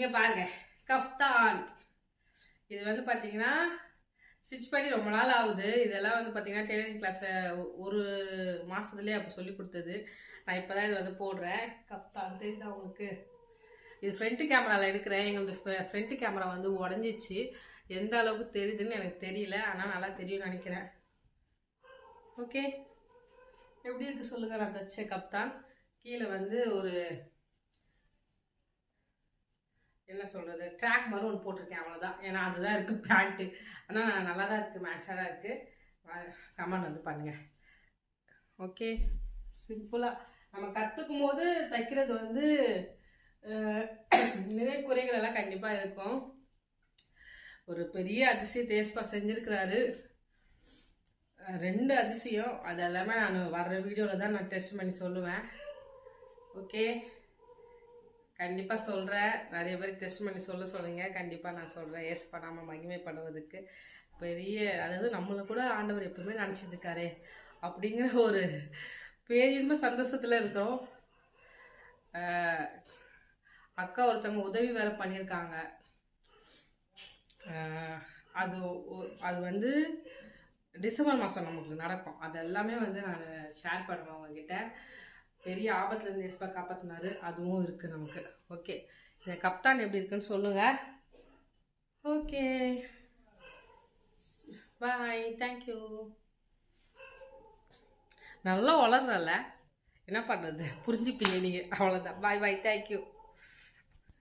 இங்க பாருங்க. கஃப்தான். இது வந்து பாத்தீங்கன்னா ஸ்டிச் பண்ணி ரொம்ப நாள் ஆகுது. இதெல்லாம் வந்து பாத்தீங்கன்னா டெய்லரிங் கிளாஸில் ஒரு மாசத்துலயே அப்போ சொல்லி கொடுத்தது. நான் இப்போதான் இது வந்து போடுறேன். கஃப்தான். தெரியுதா உங்களுக்கு? இது ஃப்ரண்ட் கேமராவில் எடுக்கிறேன். எங்களுக்கு ஃப்ரண்ட் கேமரா வந்து உடஞ்சிச்சு. எந்த அளவுக்கு தெரியுதுன்னு எனக்கு தெரியல. ஆனால் நல்லா தெரியும்னு நினைக்கிறேன். ஓகே எப்படி இருக்கு சொல்லுங்க நான் தச்ச கப்தான் கீழே வந்து ஒரு என்ன சொல்கிறது ட்ராக் மாதிரி ஒன்று போட்டிருக்கேன் அவ்வளோதான் ஏன்னா அதுதான் இருக்குது பேண்ட்டு ஆனால் நல்லா தான் இருக்குது மேட்சாக தான் இருக்குது கமெண்ட் வந்து பண்ணுங்கள் ஓகே சிம்பிளாக நம்ம கற்றுக்கும் போது தைக்கிறது வந்து நிறைய குறைகள் எல்லாம் கண்டிப்பாக இருக்கும். ஒரு பெரிய அதிசயம் தேஸ்பா செஞ்சுருக்கிறாரு. ரெண்டு அதிசயம். அது எல்லாமே நான் வர்ற வீடியோவில் தான் நான் டெஸ்ட் பண்ணி சொல்லுவேன். ஓகே கண்டிப்பாக சொல்கிறேன் நிறைய பேர் டெஸ்ட் பண்ணி சொல்ல சொல்லுங்க கண்டிப்பாக நான் சொல்கிறேன் ஏஸ் பண்ணாமல் மகிமைப்படுவதற்கு பெரிய அதாவது நம்மளை கூட ஆண்டவர் எப்பவுமே நினச்சிட்ருக்காரே அப்படிங்கிற ஒரு பேரின்ப சந்தோஷத்தில் இருக்கிறோம். அக்கா ஒருத்தவங்க உதவி வேற பண்ணியிருக்காங்க. அது ஒ- அது வந்து டிசம்பர் மாதம் நமக்கு நடக்கும். அது எல்லாமே வந்து நான் ஷேர் பண்ணுவேன் உங்ககிட்ட. பெரிய ஆபத்துலேருந்து எஸ்பா காப்பாற்றினாரு அதுவும் இருக்குது நமக்கு. ஓகே இந்த கப்தான் எப்படி இருக்குன்னு சொல்லுங்கள் ஓகே பாய் தேங்க்யூ நல்லா வளர்றல என்ன பண்ணுறது புரிஞ்சுப்பீங்க நீங்கள் அவ்வளோதான் பாய் பாய் தேங்க்யூ